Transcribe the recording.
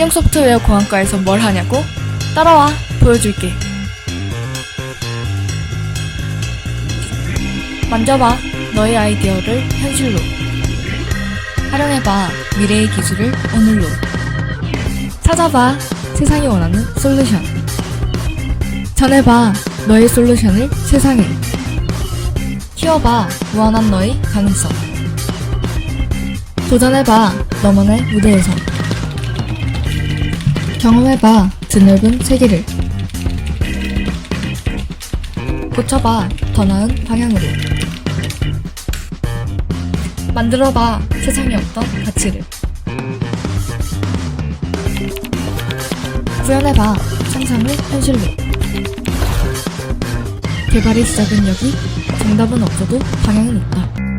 應用소프트웨어 공학과에서 뭘 하냐고? 따라와, 보여줄게. 만져봐, 너의 아이디어를 현실로. 활용해봐, 미래의 기술을 오늘로. 찾아봐, 세상이 원하는 솔루션. 전해봐, 너의 솔루션을 세상에. 키워봐, 무한한 너의 가능성. 도전해봐, 너만의 무대에서. 경험해봐, 드넓은 세계를. 고쳐봐, 더 나은 방향으로. 만들어봐, 세상에 없던 가치를. 구현해봐, 상상을 현실로. 개발의 시작은 여기, 정답은 없어도 방향은 있다.